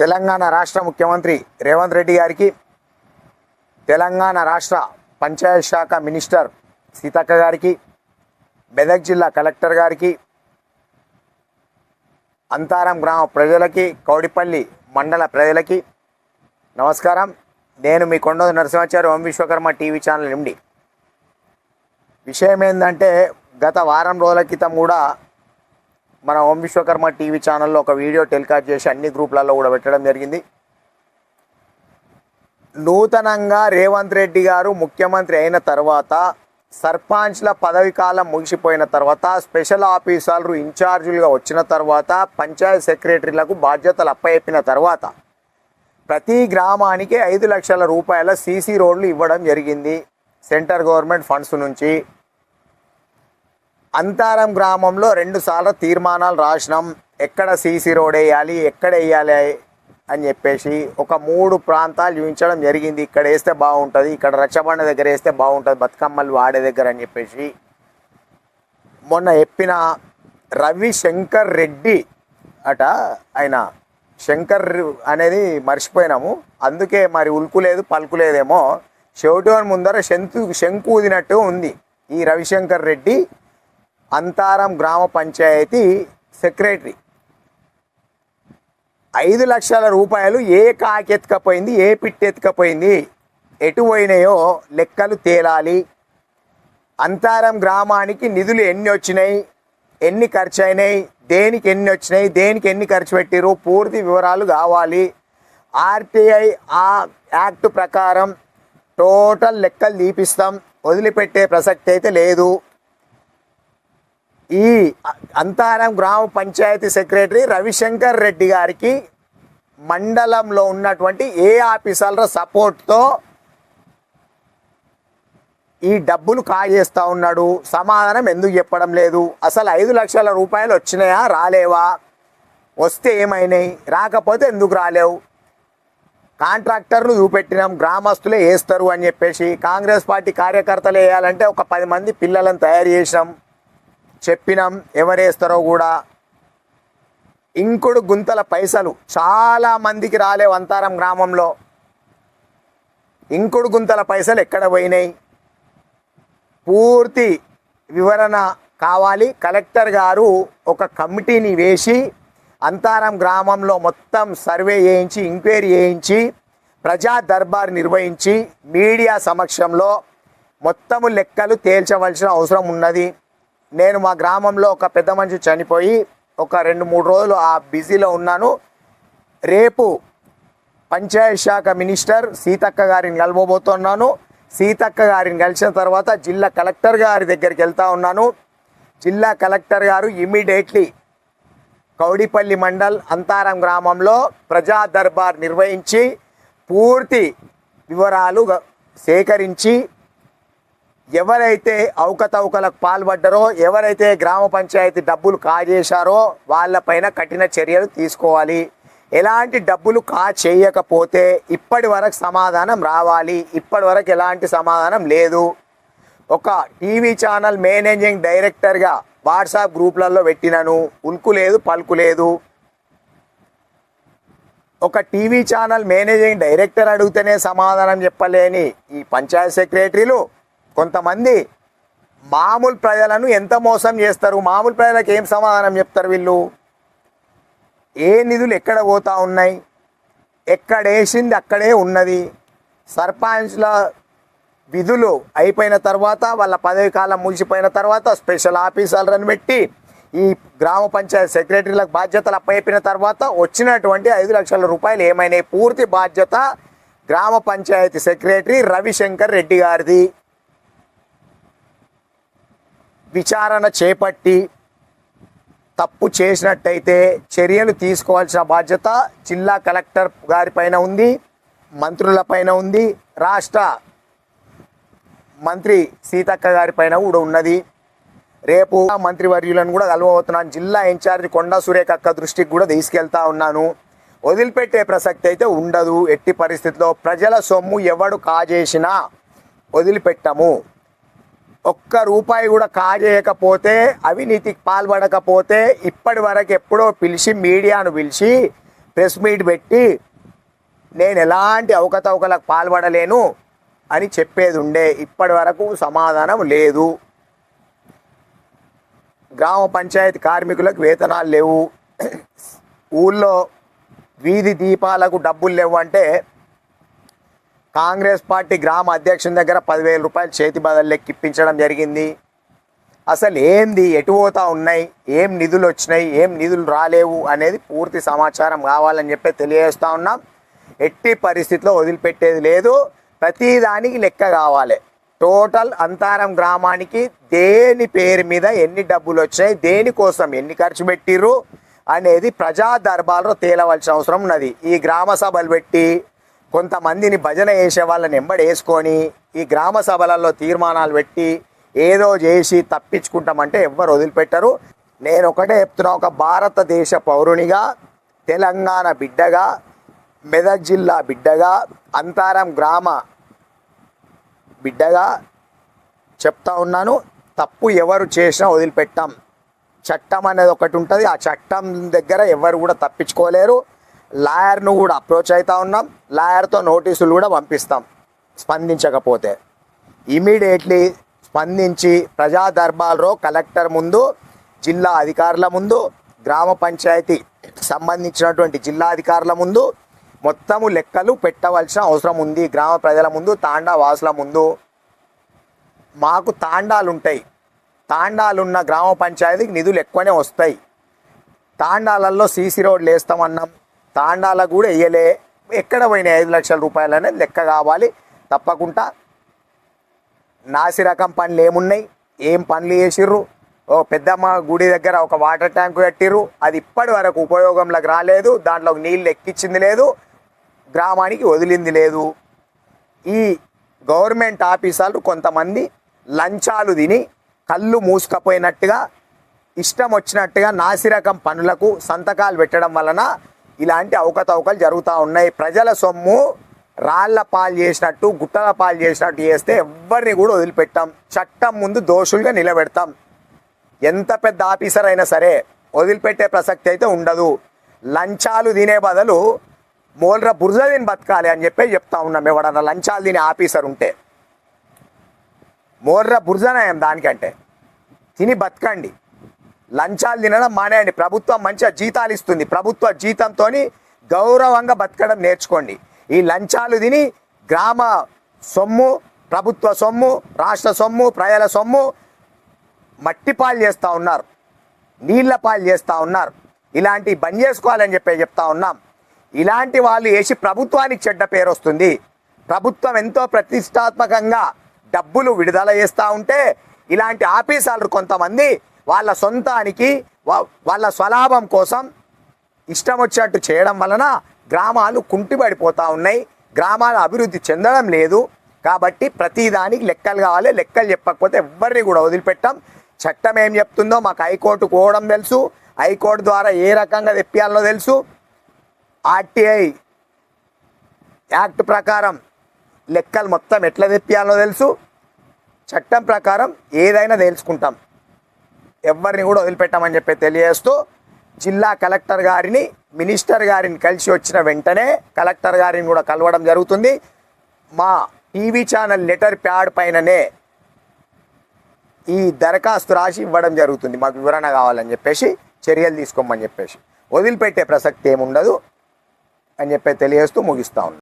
తెలంగాణ రాష్ట్ర ముఖ్యమంత్రి రేవంత్ రెడ్డి గారికి తెలంగాణ రాష్ట్ర పంచాయత్ శాఖ మినిస్టర్ సీతక్క గారికి మెదక్ జిల్లా కలెక్టర్ గారికి అంతారం గ్రామ ప్రజలకి కౌడిపల్లి మండల ప్రజలకి నమస్కారం. నేను మీ కొండ నరసింహాచారి ఓం విశ్వకర్మ టీవీ ఛానల్ నుండి. విషయం ఏంటంటే గత వారం రోజుల క్రితం కూడా మన ఓం విశ్వకర్మ టీవీ ఛానల్లో ఒక వీడియో టెలికాస్ట్ చేసి అన్ని గ్రూపులలో కూడా పెట్టడం జరిగింది. నూతనంగా రేవంత్ రెడ్డి గారు ముఖ్యమంత్రి అయిన తర్వాత సర్పంచ్ల పదవి కాలం ముగిసిపోయిన తర్వాత స్పెషల్ ఆఫీసర్లు ఇన్ఛార్జీలుగా వచ్చిన తర్వాత పంచాయత్ సెక్రటరీలకు బాధ్యతలు అప్పయెప్పిన తర్వాత ప్రతి గ్రామానికి ఐదు లక్షల రూపాయల సీసీ రోడ్లు ఇవ్వడం జరిగింది. సెంటర్ గవర్నమెంట్ ఫండ్స్ నుంచి అంతారం గ్రామంలో రెండు సార్లు తీర్మానాలు రాసినాం. ఎక్కడ సీసీ రోడ్ వేయాలి ఎక్కడ వేయాలి అని చెప్పేసి ఒక మూడు ప్రాంతాలు చూపించడం జరిగింది. ఇక్కడ వేస్తే బాగుంటుంది ఇక్కడ రచ్చబండ దగ్గర వేస్తే బాగుంటుంది బతుకమ్మలు వాడే దగ్గర అని చెప్పేసి. మొన్న చెప్పిన రవి శంకర్ రెడ్డి అట ఆయన శంకర్ అనేది మర్చిపోయినాము. అందుకే మరి ఉల్కులేదు లేదు పలుకు చెవిటోని ముందర శంకు శంకు ఊదినట్టు ఉంది ఈ రవిశంకర్ రెడ్డి. అంతారం గ్రామ పంచాయతీ సెక్రటరీ. ఐదు లక్షల రూపాయలు ఏ కాకెత్తుకపోయింది ఏ పిట్టెత్తుకపోయింది ఎటు పోయినాయో లెక్కలు తేలాలి. అంతారం గ్రామానికి నిధులు ఎన్ని వచ్చినాయి ఎన్ని ఖర్చు అయినాయి దేనికి ఎన్ని వచ్చినాయి దేనికి ఎన్ని ఖర్చు పెట్టారు పూర్తి వివరాలు కావాలి. ఆర్టీఐ ఆ యాక్ట్ ప్రకారం టోటల్ లెక్కలు తీపిస్తాం. వదిలిపెట్టే ప్రసక్తి అయితే లేదు. ఈ అంతారం గ్రామ పంచాయతీ సెక్రటరీ రవిశంకర్ రెడ్డి గారికి మండలంలో ఉన్నటువంటి ఏ ఆఫీసర్ల సపోర్ట్తో ఈ డబ్బులు కాజేస్తా ఉన్నాడు. సమాధానం ఎందుకు చెప్పడం లేదు? అసలు ఐదు లక్షల రూపాయలు వచ్చినాయా? రాలేవా? వస్తే ఏమైనాయి? రాకపోతే ఎందుకు రాలేవు? కాంట్రాక్టర్లు చూపెట్టినాం గ్రామస్తులే వేస్తారు అని చెప్పేసి కాంగ్రెస్ పార్టీ కార్యకర్తలు వేయాలంటే ఒక పది మంది పిల్లలను తయారు చేసినాం. చెప్పినాం ఎవరేస్తారో కూడా. ఇంకుడు గుంతల పైసలు చాలా మందికి రాలేవు అంతారం గ్రామంలో. ఇంకుడు గుంతల పైసలు ఎక్కడ పోయినాయి? పూర్తి వివరణ కావాలి. కలెక్టర్ గారు ఒక కమిటీని వేసి అంతారం గ్రామంలో మొత్తం సర్వే చేయించి ఎంక్వైరీ చేయించి ప్రజా దర్బార్ నిర్వహించి మీడియా సమక్షంలో మొత్తము లెక్కలు తేల్చవలసిన అవసరం ఉన్నది. నేను మా గ్రామంలో ఒక పెద్ద మనిషి చనిపోయి ఒక రెండు మూడు రోజులు ఆ బిజీలో ఉన్నాను. రేపు పంచాయత్ శాఖ మినిస్టర్ సీతక్క గారిని కలవబోతున్నాను. సీతక్క గారిని కలిసిన తర్వాత జిల్లా కలెక్టర్ గారి దగ్గరికి వెళ్తా ఉన్నాను. జిల్లా కలెక్టర్ గారు ఇమీడియట్లీ కౌడిపల్లి మండల్ అంతారం గ్రామంలో ప్రజా దర్బార్ నిర్వహించి పూర్తి వివరాలు సేకరించి ఎవరైతే అవకతవకలకు పాల్పడ్డారో ఎవరైతే గ్రామ పంచాయతీ డబ్బులు కాజేశారో వాళ్ళపైన కఠిన చర్యలు తీసుకోవాలి. ఎలాంటి డబ్బులు కా చేయకపోతే ఇప్పటి వరకు సమాధానం రావాలి. ఇప్పటి వరకు ఎలాంటి సమాధానం లేదు. ఒక టీవీ ఛానల్ మేనేజింగ్ డైరెక్టర్గా వాట్సాప్ గ్రూప్లలో పెట్టినను. ఉల్కు లేదు పలుకు లేదు. ఒక టీవీ ఛానల్ మేనేజింగ్ డైరెక్టర్ అడిగితేనే సమాధానం చెప్పలేని ఈ పంచాయత్ సెక్రటరీలు కొంతమంది మామూలు ప్రజలను ఎంత మోసం చేస్తారు? మామూలు ప్రజలకు ఏం సమాధానం చెప్తారు వీళ్ళు? ఏ నిధులు ఎక్కడ పోతా ఉన్నాయి? ఎక్కడేసింది అక్కడే ఉన్నది. సర్పంచ్ల విధులు అయిపోయిన తర్వాత వాళ్ళ పదవి కాలం ముగిసిపోయిన తర్వాత స్పెషల్ ఆఫీసర్లను పెట్టి ఈ గ్రామ పంచాయతీ సెక్రటరీలకు బాధ్యతలు అప్పయిపోయిన తర్వాత వచ్చినటువంటి ఐదు లక్షల రూపాయలు ఏమైనాయి? పూర్తి బాధ్యత గ్రామ పంచాయతీ సెక్రటరీ రవిశంకర్ రెడ్డి గారిది. విచారణ చేపట్టి తప్పు చేసినట్టయితే చర్యలు తీసుకోవాల్సిన బాధ్యత జిల్లా కలెక్టర్ గారిపైన ఉంది మంత్రులపైన ఉంది రాష్ట్ర మంత్రి సీతక్క గారిపైన కూడా ఉన్నది. రేపు మంత్రివర్యులను కూడా కలవబోతున్నాను. జిల్లా ఇన్ఛార్జ్ కొండా సురేఖక్క దృష్టికి కూడా తీసుకెళ్తా ఉన్నాను. వదిలిపెట్టే ప్రసక్తి అయితే ఉండదు. ఎట్టి పరిస్థితిలో ప్రజల సొమ్ము ఎవడు కాజేసినా వదిలిపెట్టము. ఒక్క రూపాయి కూడా కాజేయకపోతే అవినీతికి పాల్పడకపోతే ఇప్పటి వరకు ఎప్పుడో పిలిచి మీడియాను పిలిచి ప్రెస్ మీట్ పెట్టి నేను ఎలాంటి అవకతవకలకు పాల్పడలేను అని చెప్పేది ఉండే ఇప్పటి వరకు సమాధానం లేదు. గ్రామ పంచాయతీ కార్మికులకు వేతనాలు లేవు. ఊళ్ళో వీధి దీపాలకు డబ్బులు లేవు అంటే కాంగ్రెస్ పార్టీ గ్రామ అధ్యక్షుని దగ్గర పదివేల రూపాయలు చేతి బదులు ఇప్పించడం జరిగింది. అసలు ఏంది? ఎటు పోతా ఉన్నాయి? ఏం నిధులు వచ్చినాయి? ఏం నిధులు రాలేవు? అనేది పూర్తి సమాచారం కావాలని చెప్పి తెలియజేస్తా ఉన్నాం. ఎట్టి పరిస్థితిలో వదిలిపెట్టేది లేదు. ప్రతిదానికి లెక్క కావాలి. టోటల్ అంతారం గ్రామానికి దేని పేరు మీద ఎన్ని డబ్బులు వచ్చాయి దేనికోసం ఎన్ని ఖర్చు పెట్టిర్రు అనేది ప్రజా దర్బార్లో తేలవలసిన అవసరం ఉన్నది. ఈ గ్రామ సభలు పెట్టి కొంతమందిని భజన చేసే వాళ్ళని ఎంబడేసుకొని ఈ గ్రామ సభలలో తీర్మానాలు పెట్టి ఏదో చేసి తప్పించుకుంటామంటే ఎవ్వరు వదిలిపెట్టరు. నేను ఒకటే చెప్తున్నా ఒక భారతదేశ పౌరునిగా తెలంగాణ బిడ్డగా మెదక్ జిల్లా బిడ్డగా అంతారం గ్రామ బిడ్డగా చెప్తా ఉన్నాను. తప్పు ఎవరు చేసినా వదిలిపెట్టాం. చట్టం అనేది ఒకటి ఉంటుంది ఆ చట్టం దగ్గర ఎవరు కూడా తప్పించుకోలేరు. లాయర్ను కూడా అప్రోచ్ అవుతా ఉన్నాం. లాయర్తో నోటీసులు కూడా పంపిస్తాం. స్పందించకపోతే. ఇమీడియట్లీ స్పందించి ప్రజా దర్బార్లో కలెక్టర్ ముందు జిల్లా అధికారుల ముందు గ్రామ పంచాయతీ సంబంధించినటువంటి జిల్లా అధికారుల ముందు మొత్తము లెక్కలు పెట్టవలసిన అవసరం ఉంది. గ్రామ ప్రజల ముందు తాండా వాసుల ముందు. మాకు తాండాలు ఉంటాయి తాండాలున్న గ్రామ పంచాయతీకి నిధులు ఎక్కువనే వస్తాయి. తాండాలలో సీసీ రోడ్లు వేస్తామన్నాం. తాండాలకు కూడా వేయలే. ఎక్కడ పోయినాయి ఐదు లక్షల రూపాయలు అనేది లెక్క కావాలి. తప్పకుండా నాసి రకం పనులు ఏమున్నాయి? ఏం పనులు చేసిర్రు? ఓ పెద్దమ్మ గుడి దగ్గర ఒక వాటర్ ట్యాంక్ కట్టిర్రు. అది ఇప్పటి వరకు ఉపయోగంలోకి రాలేదు. దాంట్లో నీళ్ళు ఎక్కించింది లేదు. గ్రామానికి వదిలింది లేదు. ఈ గవర్నమెంట్ ఆఫీసర్లు కొంతమంది లంచాలు తిని కళ్ళు మూసుకపోయినట్టుగా ఇష్టం వచ్చినట్టుగా నాసిరకం పనులకు సంతకాలు పెట్టడం వలన ఇలాంటి అవకతవకలు జరుగుతూ ఉన్నాయి. ప్రజల సొమ్ము రాళ్ళ పాలు చేసినట్టు గుట్టల పాలు చేసినట్టు చేస్తే ఎవరిని కూడా వదిలిపెట్టాం. చట్టం ముందు దోషులుగా నిలబెడతాం. ఎంత పెద్ద ఆఫీసర్ అయినా సరే వదిలిపెట్టే ప్రసక్తి అయితే ఉండదు. లంచాలు తినే బదులు మూలర బురద తిని బతకాలి అని చెప్పి చెప్తా ఉన్నాం ఎవడన్నా లంచాలు తినే ఆఫీసర్ ఉంటే. మోర్ర బుర్జనయం దానికంటే. తిని బతకండి. లంచాలు తినడం మానేయండి. ప్రభుత్వం మంచిగా జీతాలు ఇస్తుంది. ప్రభుత్వ జీతంతో గౌరవంగా బతకడం నేర్చుకోండి. ఈ లంచాలు తిని గ్రామ సొమ్ము ప్రభుత్వ సొమ్ము రాష్ట్ర సొమ్ము ప్రజల సొమ్ము మట్టి పాలు చేస్తూ ఉన్నారు. నీళ్ళ పాలు చేస్తూ ఉన్నారు. ఇలాంటి బంద్ చేసుకోవాలని చెప్పి చెప్తా ఉన్నాం. ఇలాంటి వాళ్ళు వేసి ప్రభుత్వానికి చెడ్డ పేరు వస్తుంది. ప్రభుత్వం ఎంతో ప్రతిష్టాత్మకంగా డబ్బులు విడుదల చేస్తూ ఉంటే ఇలాంటి ఆఫీసర్లు కొంతమంది వాళ్ళ సొంతానికి వాళ్ళ స్వలాభం కోసం ఇష్టం వచ్చినట్టు చేయడం వలన గ్రామాలు కుంటిపడిపోతూ ఉన్నాయి. గ్రామాల అభివృద్ధి చెందడం లేదు. కాబట్టి ప్రతిదానికి లెక్కలు కావాలి. లెక్కలు చెప్పకపోతే ఎవరిని కూడా వదిలిపెట్టాం. చట్టం ఏం చెప్తుందో మాకు హైకోర్టు పోవడం తెలుసు. హైకోర్టు ద్వారా ఏ రకంగా తెప్పియాలో తెలుసు. ఆర్టీఐ యాక్ట్ ప్రకారం లెక్కలు మొత్తం ఎట్లా తెప్పియాలో తెలుసు. చట్టం ప్రకారం ఏదైనా తెలుసుకుంటాం. ఎవరిని కూడా వదిలిపెట్టామని చెప్పి తెలియజేస్తూ జిల్లా కలెక్టర్ గారిని మినిస్టర్ గారిని కలిసి వచ్చిన వెంటనే కలెక్టర్ గారిని కూడా కలవడం జరుగుతుంది. మా టీవీ ఛానల్ లెటర్ ప్యాడ్ పైననే ఈ దరఖాస్తు రాసి ఇవ్వడం జరుగుతుంది. మాకు వివరణ కావాలని చెప్పేసి చర్యలు తీసుకోమని చెప్పేసి. వదిలిపెట్టే ప్రసక్తి ఏముండదు అని చెప్పి తెలియజేస్తూ ముగిస్తా ఉన్నాను